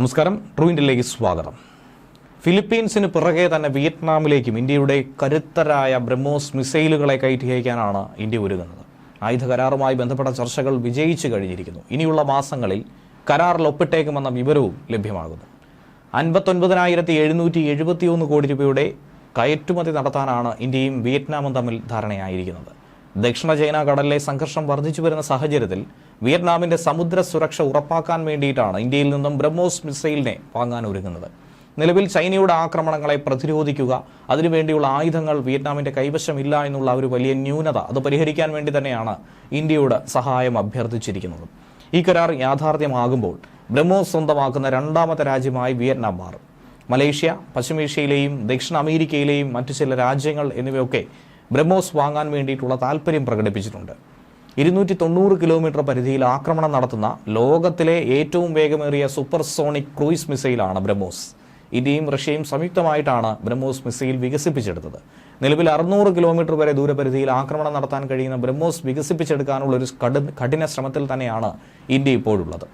നമസ്കാരം. ട്രൂ ഇന്ത്യയിലേക്ക് സ്വാഗതം. ഫിലിപ്പീൻസിന് പിറകെ തന്നെ വിയറ്റ്നാമിലേക്കും ഇന്ത്യയുടെ കരുത്തരായ ബ്രഹ്മോസ് മിസൈലുകളെ കയറ്റി അയക്കാനാണ് ഇന്ത്യ ഒരുങ്ങുന്നത്. ആയുധ കരാറുമായി ബന്ധപ്പെട്ട ചർച്ചകൾ വിജയിച്ചു കഴിഞ്ഞിരിക്കുന്നു. ഇനിയുള്ള മാസങ്ങളിൽ കരാറിൽ ഒപ്പിട്ടേക്കുമെന്ന വിവരവും ലഭ്യമാകുന്നു. അൻപത്തൊൻപതിനായിരത്തി എഴുന്നൂറ്റി എഴുപത്തിയൊന്ന് കോടി രൂപയുടെ കയറ്റുമതി നടത്താനാണ് ഇന്ത്യയും വിയറ്റ്നാമും തമ്മിൽ ധാരണയായിരിക്കുന്നത്. ദക്ഷിണ ചൈന കടലിലെ സംഘർഷം വർദ്ധിച്ചു വരുന്ന സാഹചര്യത്തിൽ വിയറ്റ്നാമിന്റെ സമുദ്ര സുരക്ഷ ഉറപ്പാക്കാൻ വേണ്ടിയിട്ടാണ് ഇന്ത്യയിൽ നിന്നും ബ്രഹ്മോസ് മിസൈലിനെ വാങ്ങാൻ ഒരുങ്ങുന്നത്. നിലവിൽ ചൈനയുടെ ആക്രമണങ്ങളെ പ്രതിരോധിക്കുക അതിനുവേണ്ടിയുള്ള ആയുധങ്ങൾ വിയറ്റ്നാമിന്റെ കൈവശമില്ല എന്നുള്ള ഒരു വലിയ ന്യൂനത അത് പരിഹരിക്കാൻ വേണ്ടി തന്നെയാണ് ഇന്ത്യയോട് സഹായം അഭ്യർത്ഥിച്ചിരിക്കുന്നത്. ഈ കരാർ യാഥാർത്ഥ്യമാകുമ്പോൾ ബ്രഹ്മോസ് സ്വന്തമാക്കുന്ന രണ്ടാമത്തെ രാജ്യമായി വിയറ്റ്നാം മാറും. മലേഷ്യ പശ്ചിമേഷ്യയിലെയും ദക്ഷിണ അമേരിക്കയിലെയും മറ്റു ചില രാജ്യങ്ങൾ എന്നിവയൊക്കെ ബ്രഹ്മോസ് വാങ്ങാൻ വേണ്ടിയിട്ടുള്ള താല്പര്യം പ്രകടിപ്പിച്ചിട്ടുണ്ട്. ഇരുന്നൂറ്റി തൊണ്ണൂറ് കിലോമീറ്റർ പരിധിയിൽ ആക്രമണം നടത്തുന്ന ലോകത്തിലെ ഏറ്റവും വേഗമേറിയ സൂപ്പർസോണിക് ക്രൂയിസ് മിസൈലാണ് ബ്രഹ്മോസ്. ഇന്ത്യയും റഷ്യയും സംയുക്തമായിട്ടാണ് ബ്രഹ്മോസ് മിസൈൽ വികസിപ്പിച്ചെടുത്തത്. നിലവിൽ അറുന്നൂറ് കിലോമീറ്റർ വരെ ദൂരപരിധിയിൽ ആക്രമണം നടത്താൻ കഴിയുന്ന ബ്രഹ്മോസ് വികസിപ്പിച്ചെടുക്കാനുള്ള ഒരു കഠിന ശ്രമത്തിൽ തന്നെയാണ് ഇന്ത്യ ഇപ്പോഴുള്ളത്.